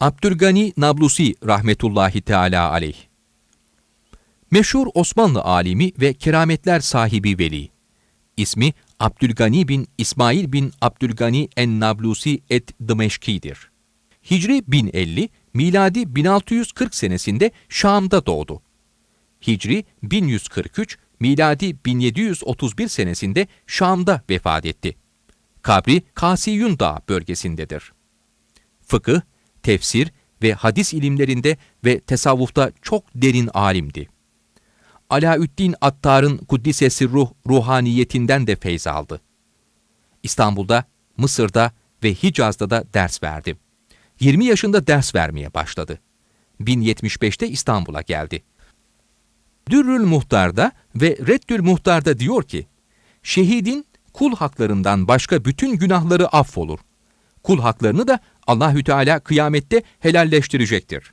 Abdülgani Nablusi rahmetullahi teala aleyh. Meşhur Osmanlı alimi ve kerametler sahibi veli. İsmi Abdülgani bin İsmail bin Abdülgani en-Nablusi et Dımeşki'dir. Hicri 1050, miladi 1640 senesinde Şam'da doğdu. Hicri 1143, miladi 1731 senesinde Şam'da vefat etti. Kabri Kasiyun Dağı bölgesindedir. Fıkıh, tefsir ve hadis ilimlerinde ve tesavvufta çok derin alimdi. Alaüddin Attar'ın Kuddisesi Ruh ruhaniyetinden de feyz aldı. İstanbul'da, Mısır'da ve Hicaz'da da ders verdi. 20 yaşında ders vermeye başladı. 1075'te İstanbul'a geldi. Dürrül Muhtar'da ve Reddül Muhtar'da diyor ki, şehidin kul haklarından başka bütün günahları affolur. Kul haklarını da Allahü Teala kıyamette helalleştirecektir.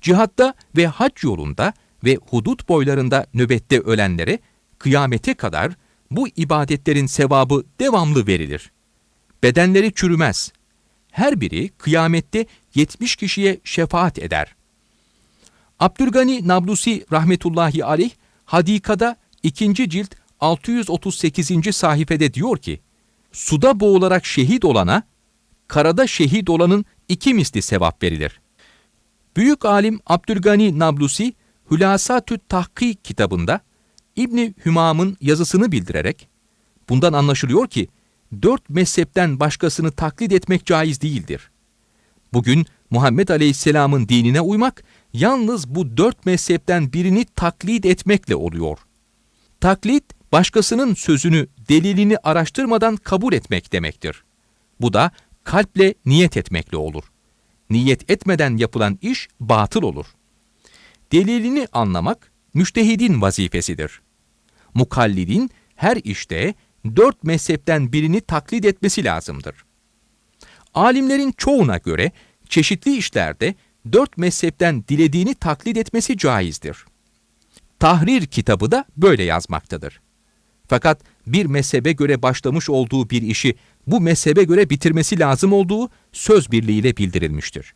Cihatta ve hac yolunda ve hudut boylarında nöbette ölenlere kıyamete kadar bu ibadetlerin sevabı devamlı verilir. Bedenleri çürümez. Her biri kıyamette 70 kişiye şefaat eder. Abdülgani Nablusi rahmetullahi aleyh Hadika'da 2. cilt 638. sayfede diyor ki, suda boğularak şehit olana, karada şehit olanın iki misli sevap verilir. Büyük alim Abdülgani Nablusi, Hülasatü Tahkik kitabında İbni Hümam'ın yazısını bildirerek, bundan anlaşılıyor ki, dört mezhepten başkasını taklit etmek caiz değildir. Bugün Muhammed Aleyhisselam'ın dinine uymak, yalnız bu dört mezhepten birini taklit etmekle oluyor. Taklit, başkasının sözünü, delilini araştırmadan kabul etmek demektir. Bu da kalple niyet etmekle olur. Niyet etmeden yapılan iş batıl olur. Delilini anlamak, müştehidin vazifesidir. Mukallidin her işte dört mezhepten birini taklit etmesi lazımdır. Alimlerin çoğuna göre çeşitli işlerde dört mezhepten dilediğini taklit etmesi caizdir. Tahrir kitabı da böyle yazmaktadır. Fakat bir mezhebe göre başlamış olduğu bir işi bu mezhebe göre bitirmesi lazım olduğu söz birliğiyle bildirilmiştir.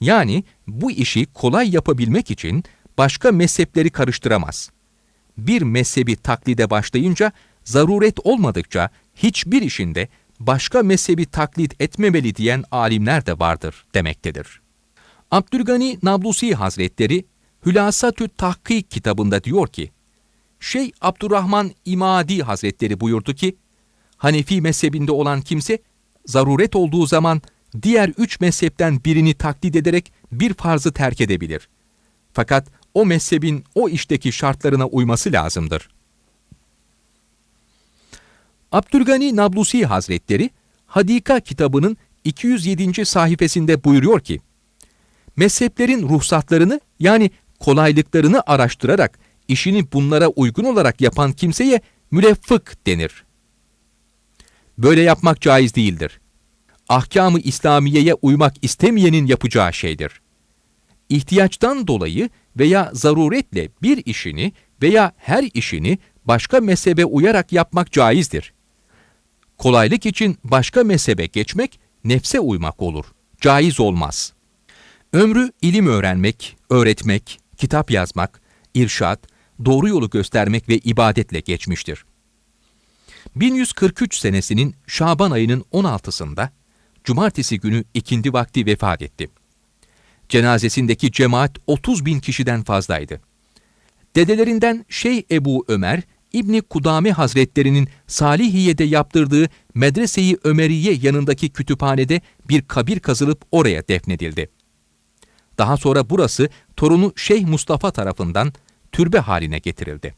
Yani bu işi kolay yapabilmek için başka mezhepleri karıştıramaz. Bir mezhebi taklide başlayınca zaruret olmadıkça hiçbir işinde başka mezhebi taklit etmemeli diyen alimler de vardır demektedir. Abdülgani Nablusi Hazretleri Hülasatü Tahkik kitabında diyor ki, Şeyh Abdurrahman İmadi Hazretleri buyurdu ki, Hanefi mezhebinde olan kimse, zaruret olduğu zaman diğer üç mezhepten birini taklit ederek bir farzı terk edebilir. Fakat o mezhebin o işteki şartlarına uyması lazımdır. Abdülgani Nablusi Hazretleri, Hadika kitabının 207. sayfasında buyuruyor ki, mezheplerin ruhsatlarını yani kolaylıklarını araştırarak işini bunlara uygun olarak yapan kimseye müleffık denir. Böyle yapmak caiz değildir. Ahkamı İslamiye'ye uymak istemeyenin yapacağı şeydir. İhtiyaçtan dolayı veya zaruretle bir işini veya her işini başka mezhebe uyarak yapmak caizdir. Kolaylık için başka mezhebe geçmek, nefse uymak olur. Caiz olmaz. Ömrü ilim öğrenmek, öğretmek, kitap yazmak, irşat, doğru yolu göstermek ve ibadetle geçmiştir. 1143 senesinin Şaban ayının 16'sında, cumartesi günü ikindi vakti vefat etti. Cenazesindeki cemaat 30 bin kişiden fazlaydı. Dedelerinden Şeyh Ebu Ömer, İbni Kudame Hazretlerinin Salihiye'de yaptırdığı Medrese-i Ömeriye yanındaki kütüphanede bir kabir kazılıp oraya defnedildi. Daha sonra burası torunu Şeyh Mustafa tarafından türbe haline getirildi.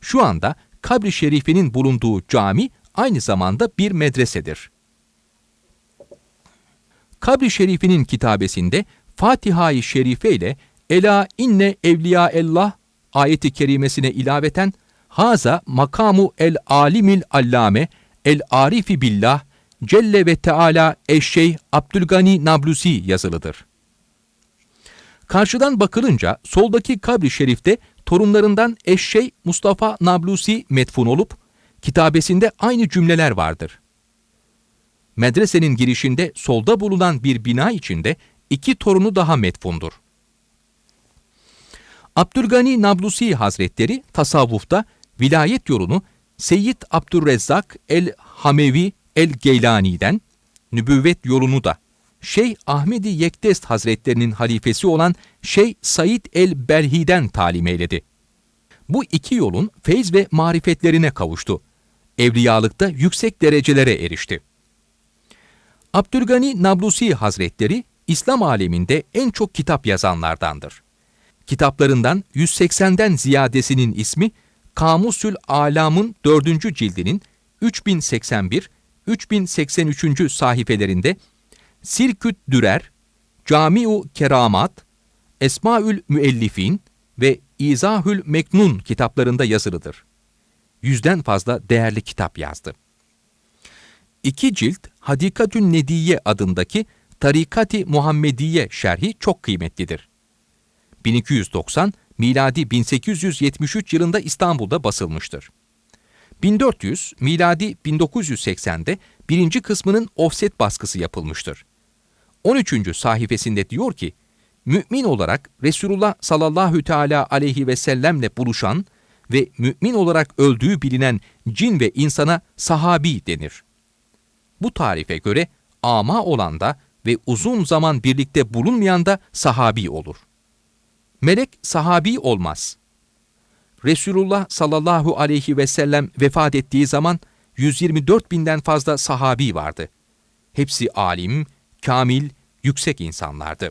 Şu anda kabri şerifinin bulunduğu cami aynı zamanda bir medresedir. Kabri şerifinin kitabesinde Fatiha-i Şerife ile Ela inne evliya Allah ayeti kerimesine ilaveten Haza makamu el alimil allame el arifi billah Celle ve Teala eşşeyh Abdülgani Nablusi yazılıdır. Karşıdan bakılınca soldaki kabri şerifte torunlarından eşşey Mustafa Nablusi metfun olup kitabesinde aynı cümleler vardır. Medresenin girişinde solda bulunan bir bina içinde iki torunu daha metfundur. Abdülgani Nablusi Hazretleri tasavvufta vilayet yolunu Seyyid Abdurrezzak el-Hamevi el-Geylani'den, nübüvvet yolunu da Şeyh Ahmedi Yekdest Hazretlerinin halifesi olan Şeyh Said el-Belhi'den talim eyledi. Bu iki yolun feyz ve marifetlerine kavuştu. Evliyalıkta yüksek derecelere erişti. Abdülgani Nablusi Hazretleri, İslam aleminde en çok kitap yazanlardandır. Kitaplarından 180'den ziyadesinin ismi, Kamusül Alam'ın 4. cildinin 3081, 3083. sahifelerinde Sirküt Dürer, Camiu Keramat, Esmaül Müellifin ve İzahül Meknun kitaplarında yazılıdır. Yüzden fazla değerli kitap yazdı. İki cilt Hadikatün Nediye adındaki Tarikati Muhammediye şerhi çok kıymetlidir. 1290 miladi 1873 yılında İstanbul'da basılmıştır. 1400 miladi 1980'de birinci kısmının offset baskısı yapılmıştır. 13. sayfasında diyor ki, mümin olarak Resulullah sallallahu teala aleyhi ve sellemle buluşan ve mümin olarak öldüğü bilinen cin ve insana sahabi denir. Bu tarife göre ama olan da ve uzun zaman birlikte bulunmayan da sahabi olur. Melek sahabi olmaz. Resulullah sallallahu aleyhi ve sellem vefat ettiği zaman 124 binden fazla sahabi vardı. Hepsi alim, kamil, yüksek insanlardı.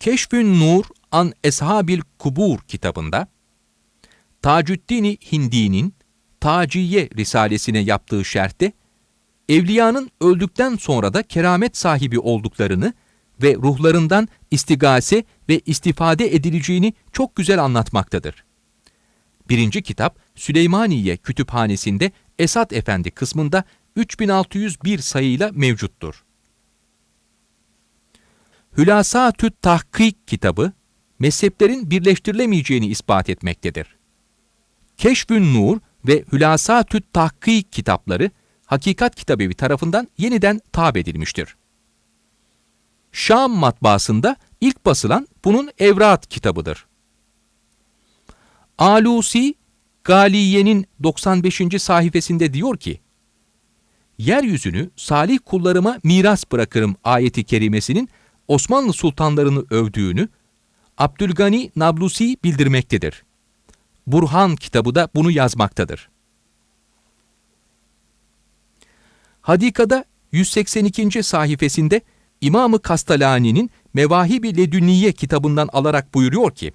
Keşfün Nur an Eshabil Kubur kitabında Tacuddin Hindi'nin Taciye Risalesine yaptığı şerhte evliyanın öldükten sonra da keramet sahibi olduklarını ve ruhlarından istigase ve istifade edileceğini çok güzel anlatmaktadır. Birinci kitap Süleymaniye Kütüphanesi'nde Esat Efendi kısmında 3601 sayıyla mevcuttur. Hülasatü Tahkik kitabı, mezheplerin birleştirilemeyeceğini ispat etmektedir. Keşfün Nur ve Hülasatü Tahkik kitapları, Hakikat Kitabevi tarafından yeniden tab edilmiştir. Şam matbaasında ilk basılan bunun Evrat kitabıdır. Alusi, Galiye'nin 95. sayfasında diyor ki, Yeryüzünü salih kullarıma miras bırakırım ayeti kerimesinin Osmanlı sultanlarını övdüğünü Abdülgani Nablusi bildirmektedir. Burhan kitabı da bunu yazmaktadır. Hadika'da 182. sayfasında İmam-ı Kastalani'nin Mevahibi Ledünniye kitabından alarak buyuruyor ki,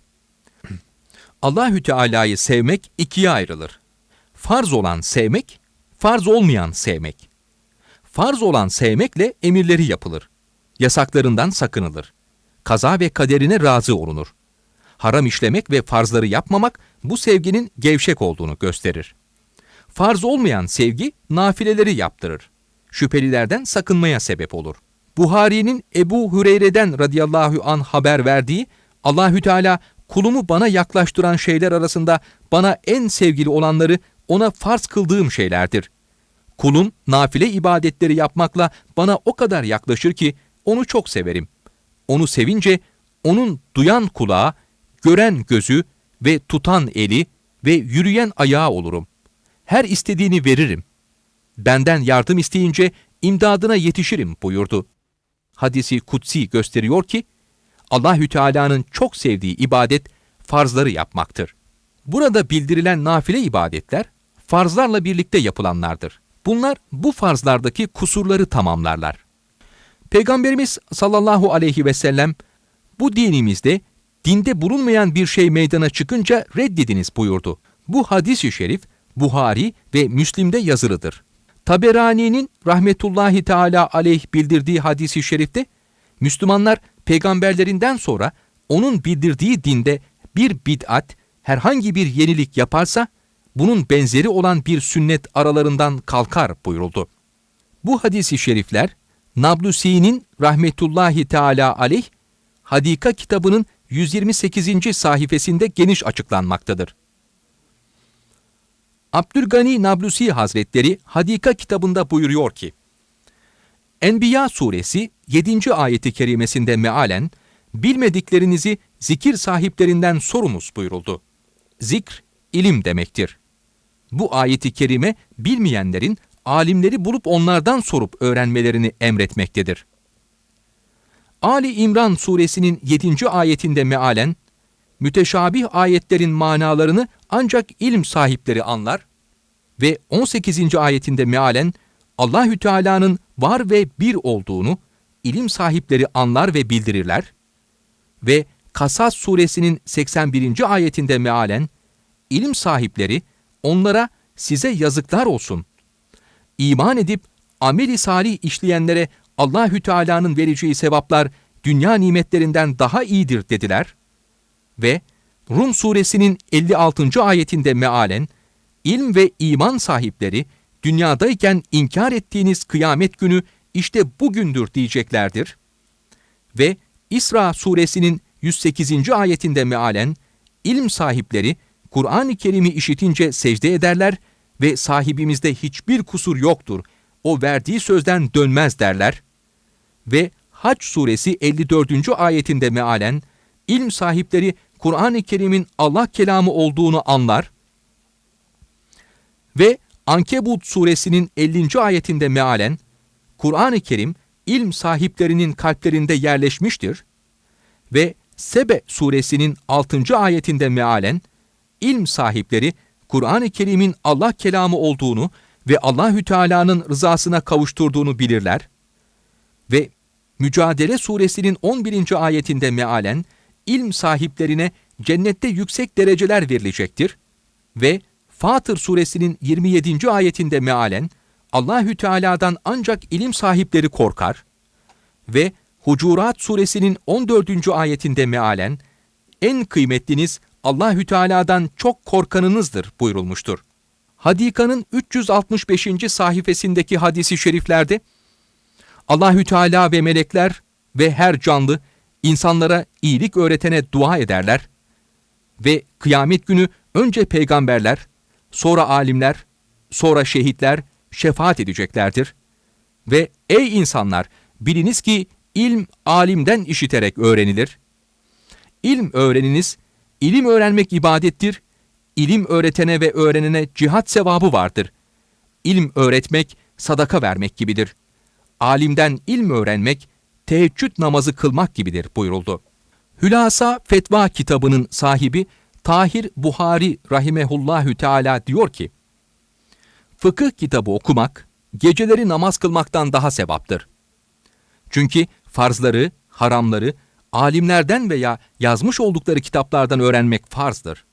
Allahü Teala'yı sevmek ikiye ayrılır. Farz olan sevmek, farz olmayan sevmek. Farz olan sevmekle emirleri yapılır. Yasaklarından sakınılır. Kaza ve kaderine razı olunur. Haram işlemek ve farzları yapmamak bu sevginin gevşek olduğunu gösterir. Farz olmayan sevgi nafileleri yaptırır. Şüphelilerden sakınmaya sebep olur. Buhari'nin Ebu Hüreyre'den radıyallahu an haber verdiği Allahü Teala kulumu bana yaklaştıran şeyler arasında bana en sevgili olanları ona farz kıldığım şeylerdir. Kulum nafile ibadetleri yapmakla bana o kadar yaklaşır ki onu çok severim. Onu sevince onun duyan kulağı, gören gözü ve tutan eli ve yürüyen ayağı olurum. Her istediğini veririm. Benden yardım isteyince imdadına yetişirim buyurdu. Hadisi kutsi gösteriyor ki Allahü Teala'nın çok sevdiği ibadet farzları yapmaktır. Burada bildirilen nafile ibadetler farzlarla birlikte yapılanlardır. Bunlar bu farzlardaki kusurları tamamlarlar. Peygamberimiz sallallahu aleyhi ve sellem bu dinimizde dinde bulunmayan bir şey meydana çıkınca reddediniz buyurdu. Bu hadis-i şerif Buhari ve Müslim'de yazılıdır. Taberani'nin rahmetullahi teala aleyh bildirdiği hadisi şerifte Müslümanlar peygamberlerinden sonra onun bildirdiği dinde bir bid'at, herhangi bir yenilik yaparsa bunun benzeri olan bir sünnet aralarından kalkar buyuruldu. Bu hadisi şerifler Nablusi'nin rahmetullahi teala aleyh Hadika kitabının 128. sayfasında geniş açıklanmaktadır. Abdülgani Nablusi Hazretleri Hadika kitabında buyuruyor ki, Enbiya suresi 7. ayeti kerimesinde mealen, bilmediklerinizi zikir sahiplerinden sorunuz buyuruldu. Zikr, ilim demektir. Bu ayeti kerime bilmeyenlerin alimleri bulup onlardan sorup öğrenmelerini emretmektedir. Ali İmran suresinin 7. ayetinde mealen, müteşabih ayetlerin manalarını ancak ilim sahipleri anlar ve 18. ayetinde mealen Allahü Teala'nın var ve bir olduğunu ilim sahipleri anlar ve bildirirler ve Kasas suresinin 81. ayetinde mealen ilim sahipleri onlara size yazıklar olsun. İman edip ameli salih işleyenlere Allahü Teala'nın vereceği sevaplar dünya nimetlerinden daha iyidir dediler ve Rum suresinin 56. ayetinde mealen ilm ve iman sahipleri dünyadayken inkar ettiğiniz kıyamet günü işte bugündür diyeceklerdir. Ve İsra suresinin 108. ayetinde mealen ilm sahipleri Kur'an-ı Kerim'i işitince secde ederler ve sahibimizde hiçbir kusur yoktur. O verdiği sözden dönmez derler. Ve Haç suresi 54. ayetinde mealen ilm sahipleri Kur'an-ı Kerim'in Allah kelamı olduğunu anlar ve Ankebut suresinin 50. ayetinde mealen Kur'an-ı Kerim ilm sahiplerinin kalplerinde yerleşmiştir ve Sebe suresinin 6. ayetinde mealen ilm sahipleri Kur'an-ı Kerim'in Allah kelamı olduğunu ve Allahü Teala'nın rızasına kavuşturduğunu bilirler ve Mücadele suresinin 11. ayetinde mealen ilm sahiplerine cennette yüksek dereceler verilecektir ve Fatır suresinin 27. ayetinde mealen Allahü Teala'dan ancak ilim sahipleri korkar ve Hucurat suresinin 14. ayetinde mealen en kıymetliniz Allahü Teala'dan çok korkanınızdır buyurulmuştur. Hadika'nın 365. sayfasındaki hadisi şeriflerde Allahü Teala ve melekler ve her canlı insanlara iyilik öğretene dua ederler ve kıyamet günü önce peygamberler, sonra alimler, sonra şehitler şefaat edeceklerdir. Ve ey insanlar biliniz ki ilm alimden işiterek öğrenilir. İlm öğreniniz, ilim öğrenmek ibadettir, ilim öğretene ve öğrenene cihat sevabı vardır. İlm öğretmek, sadaka vermek gibidir. Alimden ilm öğrenmek, teheccüd namazı kılmak gibidir buyuruldu. Hülasa Fetva kitabının sahibi Tahir Buhari rahimehullahü teala diyor ki, Fıkıh kitabı okumak, geceleri namaz kılmaktan daha sevaptır. Çünkü farzları, haramları, alimlerden veya yazmış oldukları kitaplardan öğrenmek farzdır.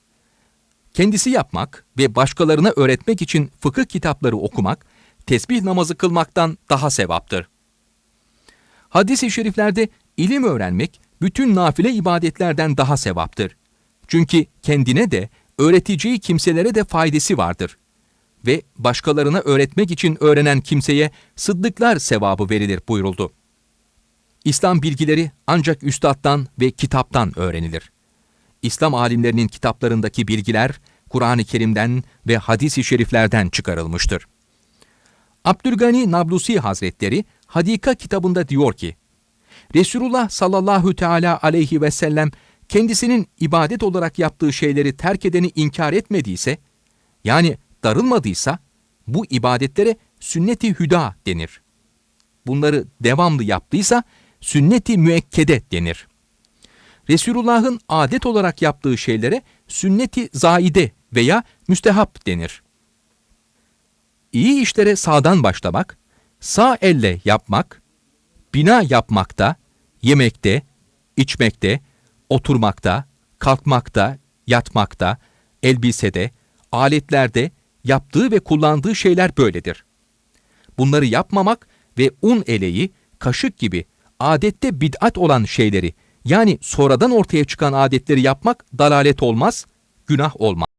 Kendisi yapmak ve başkalarına öğretmek için fıkıh kitapları okumak, tesbih namazı kılmaktan daha sevaptır. Hadis-i şeriflerde ilim öğrenmek, bütün nafile ibadetlerden daha sevaptır. Çünkü kendine de, öğreteceği kimselere de faydası vardır. Ve başkalarına öğretmek için öğrenen kimseye sıddıklar sevabı verilir buyuruldu. İslam bilgileri ancak üstattan ve kitaptan öğrenilir. İslam alimlerinin kitaplarındaki bilgiler, Kur'an-ı Kerim'den ve hadis-i şeriflerden çıkarılmıştır. Abdülgani Nablusi Hazretleri Hadika kitabında diyor ki, Resulullah sallallahu teala aleyhi ve sellem kendisinin ibadet olarak yaptığı şeyleri terk edeni inkar etmediyse, yani darılmadıysa, bu ibadetlere sünnet-i hüda denir. Bunları devamlı yaptıysa, sünnet-i müekkede denir. Resulullah'ın adet olarak yaptığı şeylere sünnet-i zaide veya müstehap denir. İyi işlere sağdan başlamak, sağ elle yapmak, bina yapmakta, yemekte, içmekte, oturmakta, kalkmakta, yatmakta, elbisede, aletlerde yaptığı ve kullandığı şeyler böyledir. Bunları yapmamak ve un eleği, kaşık gibi adette bid'at olan şeyleri yani sonradan ortaya çıkan adetleri yapmak dalalet olmaz, günah olmaz.